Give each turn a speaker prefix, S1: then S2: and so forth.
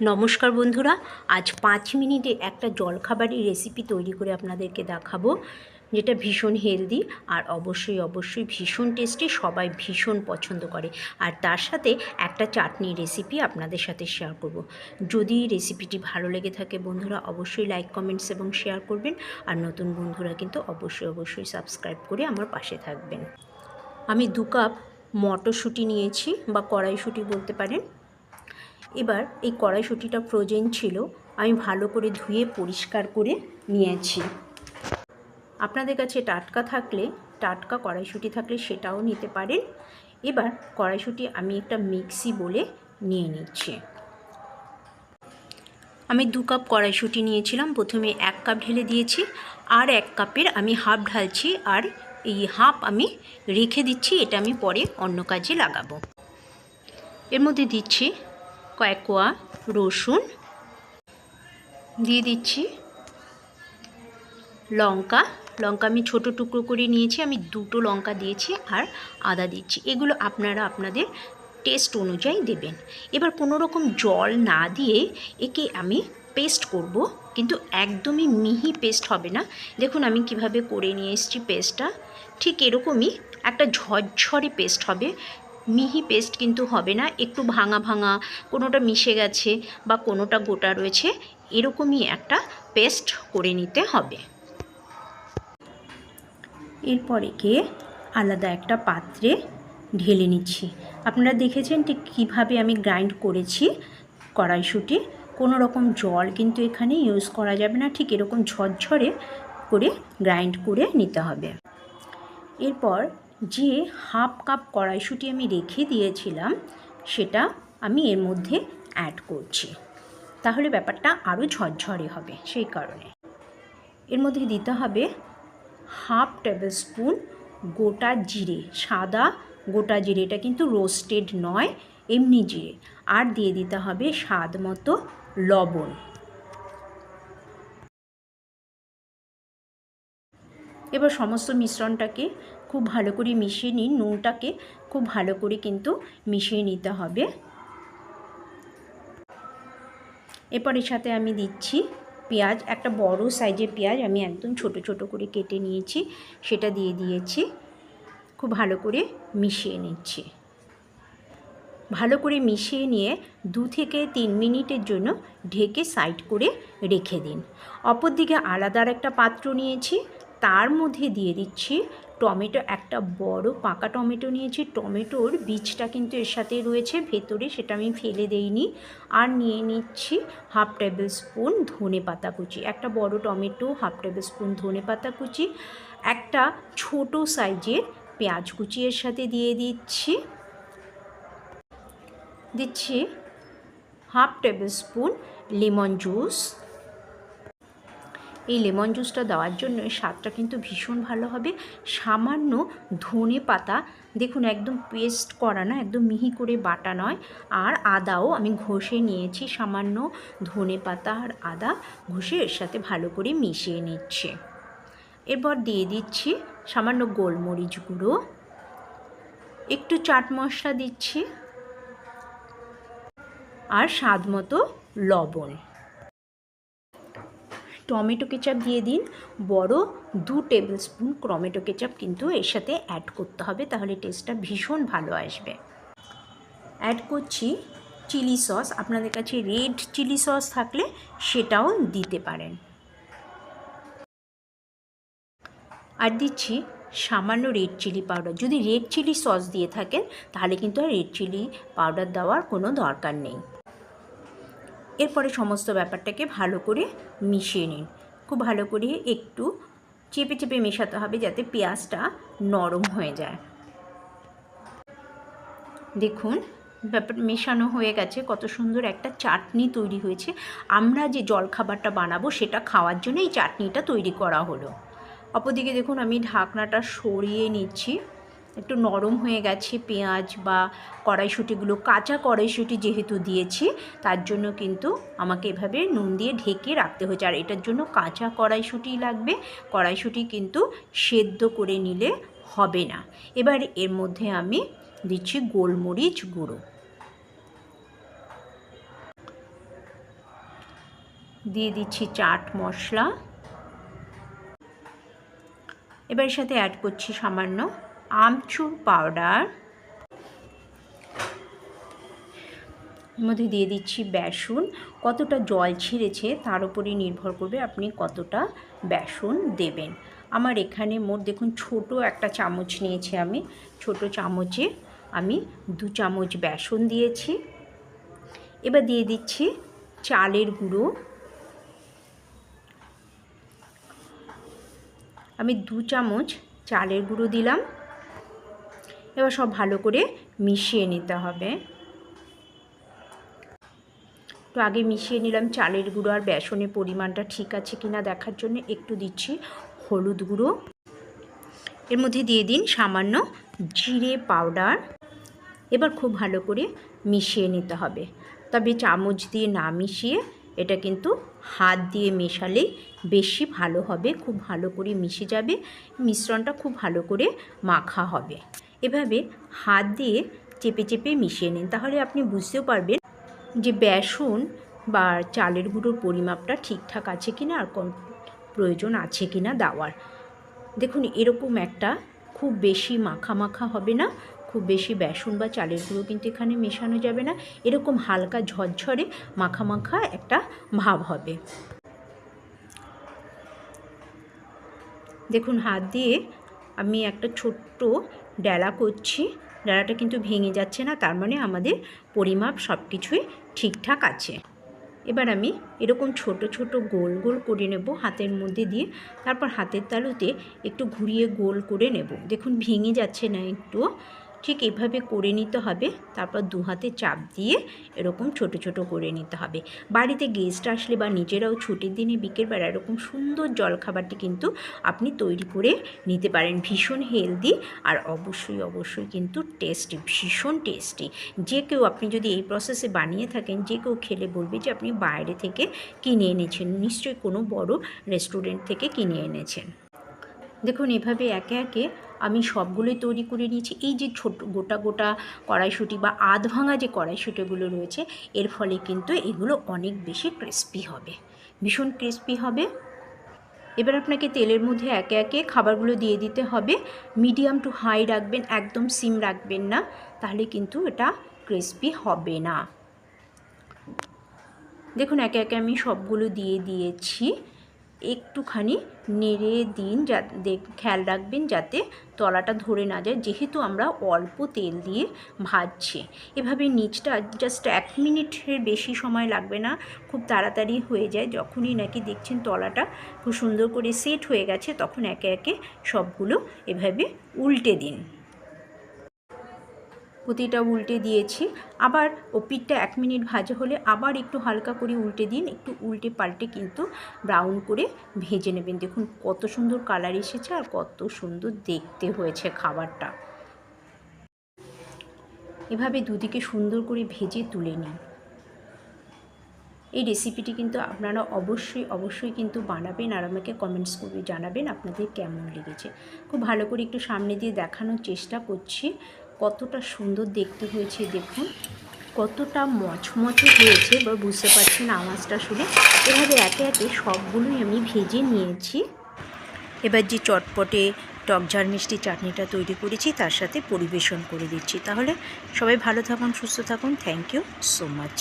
S1: নমস্কার বন্ধুরা, আজ পাঁচ মিনিটে একটা জলখাবারের রেসিপি তৈরি করে আপনাদেরকে দেখাবো, যেটা ভীষণ হেলদি আর অবশ্যই অবশ্যই ভীষণ টেস্টি সবাই ভীষণ পছন্দ করে। আর তার সাথে একটা চাটনি রেসিপি আপনাদের সাথে শেয়ার করব। যদি রেসিপিটি ভালো লেগে থাকে বন্ধুরা, অবশ্যই লাইক কমেন্টস এবং শেয়ার করবেন। আর নতুন বন্ধুরা কিন্তু অবশ্যই অবশ্যই সাবস্ক্রাইব করে আমার পাশে থাকবেন। আমি দু কাপ মটরশুঁটি নিয়েছি, বা কড়াইশুঁটি বলতে পারেন। এবার এই কড়াইশুঁটিটা ফ্রোজেন ছিল, আমি ভালো করে ধুয়ে পরিষ্কার করে নিয়েছি। আপনাদের কাছে টাটকা থাকলে, টাটকা কড়াইশুঁটি থাকলে সেটাও নিতে পারেন। এবার কড়াইশুঁটি আমি একটা মিক্সি বলে নিয়ে নিচ্ছি। আমি দু কাপ কড়াইশুঁটি নিয়েছিলাম, প্রথমে এক কাপ ঢেলে দিয়েছি, আর এক কাপের আমি হাফ ঢালছি, আর এই হাফ আমি রেখে দিচ্ছি, এটা আমি পরে অন্য কাজে লাগাবো। এর মধ্যে দিচ্ছি কয়েক কোয়া রসুন, দিয়ে দিচ্ছি লঙ্কা। লঙ্কা আমি ছোট টুকরো করে নিয়েছি, আমি দুটো লঙ্কা দিয়েছি আর আদা দিচ্ছি। এগুলো আপনারা আপনাদের টেস্ট অনুযায়ী দেবেন। এবার কোনো রকম জল না দিয়ে একে আমি পেস্ট করব, কিন্তু একদমই মিহি পেস্ট হবে না। দেখুন আমি কীভাবে করে নিয়ে এসেছি পেস্টটা। ঠিক এরকমই একটা ঝরঝরে পেস্ট হবে। মিহি পেস্ট কিন্তু হবে না, একটু ভাঙা ভাঙা, কোনোটা মিশে গেছে বা কোনোটা গোটা রয়েছে, এরকমই একটা পেস্ট করে নিতে হবে। এরপরে গিয়ে আলাদা একটা পাত্রে ঢেলে নিচ্ছি। আপনারা দেখেছেন ঠিক কীভাবে আমি গ্রাইন্ড করেছি কড়াইশুঁটি। কোনো রকম জল কিন্তু এখানে ইউজ করা যাবে না, ঠিক এরকম ঝরঝরে করে গ্রাইন্ড করে নিতে হবে। এরপর যে হাফ কাপ কড়াইশুঁটি আমি রেখে দিয়েছিলাম, সেটা আমি এর মধ্যে অ্যাড করছি। তাহলে ব্যাপারটা আরও ঝরঝরে হবে সেই কারণে। এর মধ্যে দিতে হবে হাফ টেবিল স্পুন গোটা জিরে, সাদা গোটা জিরে, এটা কিন্তু রোস্টেড নয়, এমনি জিরে। আর দিয়ে দিতে হবে স্বাদ মতো লবণ। এবার সমস্ত মিশ্রণটাকে খুব ভালো করে মিশিয়ে নিন, নুনটাকে খুব ভালো করে কিন্তু মিশিয়ে নিতে হবে। এরপর এর সাথে আমি দিচ্ছি পেঁয়াজ, একটা বড় সাইজের পেঁয়াজ আমি একদম ছোট ছোট করে কেটে নিয়েছি, সেটা দিয়ে দিয়েছি। খুব ভালো করে মিশিয়ে নিচ্ছি। ভালো করে মিশিয়ে নিয়ে দু থেকে তিন মিনিটের জন্য ঢেকে সাইড করে রেখে দিন। অপরদিকে আলাদা একটা পাত্র নিয়েছি তার মধ্যে দিয়ে দিচ্ছি টমেটো, একটা বড় পাকা টমেটো নিয়েছি। টমেটোর বীজটা কিন্তু এর সাথে রয়েছে, ভেতরে সেটা আমি ফেলে দেইনি। আর নিয়ে নিচ্ছি হাফ টেবিল স্পুন ধনে পাতা কুচি, একটা বড় টমেটো, হাফ টেবিল স্পুন ধনে পাতা কুচি, একটা ছোট সাইজের পেঁয়াজ কুচি এর সাথে দিয়ে দিচ্ছি। দিচ্ছি half tablespoon lemon juice এই লেমন জুসটা দেওয়ার জন্য স্বাদটা কিন্তু ভীষণ ভালো হবে। সামান্য ধনে পাতা, দেখুন একদম পেস্ট করা না, একদম মিহি করে বাটা নয়। আর আদাও আমি ঘষে নিয়েছি, সামান্য ধনে পাতা আর আদা ঘষে এর সাথে ভালো করে মিশিয়ে নিচ্ছে। এরপর দিয়ে দিচ্ছি সামান্য গোলমরিচ গুঁড়ো। একটু চাট মশলা দিচ্ছি। আর স্বাদ মতো লবণ। টমেটো কেচাপ দিয়ে দিন। বড় দু টেবিল স্পুন টমেটো কেচাপ কিন্তু এর সাথে অ্যাড করতে হবে, তাহলে টেস্টটা ভীষণ ভালো আসবে। অ্যাড করছি চিলি সস আপনাদের কাছে রেড চিলি সস থাকলে সেটাও দিতে পারেন। আর দিচ্ছি সামান্য রেড চিলি পাউডার যদি রেড চিলি সস দিয়ে থাকেন, তাহলে কিন্তু আর রেড চিলি পাউডার দেওয়ার কোনো দরকার নেই। এরপরে সমস্ত ব্যাপারটাকে ভালো করে মিশিয়ে নিন। খুব ভালো করে একটু চেপে চেপে মেশাতে হবে যাতে পেঁয়াজটা নরম হয়ে যায়। দেখুন, ব্যাপার মেশানো হয়ে গেছে। কত সুন্দর একটা চাটনি তৈরি হয়েছে। আমরা যে জলখাবারটা বানাবো সেটা খাওয়ার জন্য এই চাটনিটা তৈরি করা হলো। অপরদিকে দেখুন, আমি ঢাকনাটা সরিয়ে নিচ্ছি। একটু নরম হয়ে গেছে পেঁয়াজ বা কড়াইশুঁটিগুলো, কাঁচা কড়াইশুঁটি যেহেতু দিয়েছি, তার জন্য কিন্তু আমাকে এভাবে নুন দিয়ে ঢেকে রাখতে হয়েছে। আর এটার জন্য কাঁচা কড়াইশুঁটি লাগবে। কড়াইশুঁটি কিন্তু সেদ্ধ করে নিলে হবে না। এবার এর মধ্যে আমি দিচ্ছি গোলমরিচ গুঁড়ো। দিয়ে দিচ্ছি চাট মশলা। এবার সাথে অ্যাড করছি সামান্য আমচুর পাউডার। মধ্যে দিয়ে দিচ্ছি বেসন। কতটা জল ছেড়েছে তার উপরে নির্ভর করবে আপনি কতটা বেসন দেবেন। আমার এখানে মোট দেখুন ছোট একটা চামচ নিয়েছি আমি। ছোট চামচে আমি দু চামচ বেসন দিয়েছি। এবার দিয়ে দিচ্ছি চালের গুঁড়ো। আমি দু চামচ চালের গুঁড়ো দিলাম। এবার সব ভালো করে মিশিয়ে নিতে হবে। তো আগে মিশিয়ে নিলাম চালের গুঁড়ো আর বেসনের পরিমাণটা ঠিক আছে কিনা দেখার জন্য একটু দিচ্ছি হলুদ গুঁড়ো। এর মধ্যে দিয়ে দিন সামান্য জিরে পাউডার। এবার খুব ভালো করে মিশিয়ে নিতে হবে। তবে চামচ দিয়ে না মিশিয়ে এটা কিন্তু হাত দিয়ে মেশালেই বেশি ভালো হবে, খুব ভালো করে মিশে যাবে, মিশ্রণটা খুব ভালো করে মাখা হবে। এভাবে হাত দিয়ে চেপে চেপে মিশিয়ে নিন। তাহলে আপনি বুঝতেও পারবেন যে বেসন বা চালের গুঁড়োর পরিমাপটা ঠিকঠাক আছে কি না আর কোন প্রয়োজন আছে কি না দেওয়ার। দেখুন, এরকম একটা খুব বেশি মাখা মাখা হবে না। খুব বেশি বেসন বা চালের গুঁড়ো কিন্তু এখানে মেশানো যাবে না। এরকম হালকা ঝরঝরে মাখা মাখা একটা ভাব হবে। দেখুন, হাত দিয়ে আমি একটা ছোট্ট ডেলা করছি। ডেলাটা কিন্তু ভেঙে যাচ্ছে না, তার মানে আমাদের পরিমাপ সব কিছুই ঠিকঠাক আছে। এবার আমি এরকম ছোট ছোট গোল গোল করে নেব হাতের মধ্যে দিয়ে, তারপর হাতের তালুতে একটু ঘুরিয়ে গোল করে নেব। দেখুন, ভেঙে যাচ্ছে না একটু। ঠিক এভাবে করে নিতে হবে। তারপর দু হাতে চাপ দিয়ে এরকম ছোট ছোট করে নিতে হবে। বাড়িতে গেস্ট আসলে বা নিজেরাও ছুটির দিনে বিকেলবেলা এরকম সুন্দর জলখাবারটি কিন্তু আপনি তৈরি করে নিতে পারেন। ভীষণ হেলদি আর অবশ্যই অবশ্যই কিন্তু টেস্টি ভীষণ টেস্টি যে কেউ আপনি যদি এই প্রসেসে বানিয়ে থাকেন, যে কেউ খেলে বলবে যে আপনি বাইরে থেকে কিনে এনেছেন। নিশ্চয়ই কোনো বড় রেস্টুরেন্ট থেকে কিনে এনেছেন। দেখুন, এভাবে একে একে আমি সবগুলোই তৈরি করে নিয়েছি। এই যে ছোট গোটা গোটা কড়াইশুঁটি বা আধ ভাঙা যে কড়াইশুঁটিগুলো রয়েছে, এর ফলে কিন্তু এগুলো অনেক বেশি ক্রিস্পি হবে। ভীষণ ক্রিস্পি হবে। এবার আপনাকে তেলের মধ্যে একে একে খাবারগুলো দিয়ে দিতে হবে। মিডিয়াম টু হাই রাখবেন, একদম সিম রাখবেন না, তাহলে কিন্তু এটা ক্রিস্পি হবে না। দেখুন, একে একে আমি সবগুলো দিয়ে দিয়েছি। একটুখানি নেড়ে দিন যা খেয়াল রাখবেন যাতে তলাটা ধরে না যায়। যেহেতু আমরা অল্প তেল দিয়ে ভাজছি, এভাবে নিচটা জাস্ট এক মিনিটের বেশি সময় লাগবে না, খুব তাড়াতাড়ি হয়ে যায়। যখনই নাকি দেখছেন তলাটা খুব সুন্দর করে সেট হয়ে গেছে, তখন একে একে সবগুলো এভাবে উল্টে দিন। প্রতিটা উল্টে দিয়েছি। আবার ও পিঠটা এক মিনিট ভাজা হলে আবার একটু হালকা করে উল্টে দিন। একটু উল্টে পাল্টে কিন্তু ব্রাউন করে ভেজে নেবেন। দেখুন কত সুন্দর কালার এসেছে আর কত সুন্দর দেখতে হয়েছে খাবারটা। এভাবে দুদিকে সুন্দর করে ভেজে তুলে নিন। এই রেসিপিটি কিন্তু আপনারা অবশ্যই অবশ্যই কিন্তু বানাবেন আর আমাকে কমেন্টস করে জানাবেন আপনাদের কেমন লেগেছে। খুব ভালো করে একটু সামনে দিয়ে দেখানোর চেষ্টা করছি। কতটা সুন্দর দেখতে হয়েছে দেখুন। কতটা মচমচে হয়েছে, বা বুঝতে পারছেন আওয়াজটা শুনে। এভাবে একে একে সবগুলোই আমি ভেজে নিয়েছি। এবার যে চটপটে টক ঝাড় মিষ্টি চাটনিটা তৈরি করেছি, তার সাথে পরিবেশন করে দিচ্ছি। তাহলে সবাই ভালো থাকুন, সুস্থ থাকুন। Thank you so much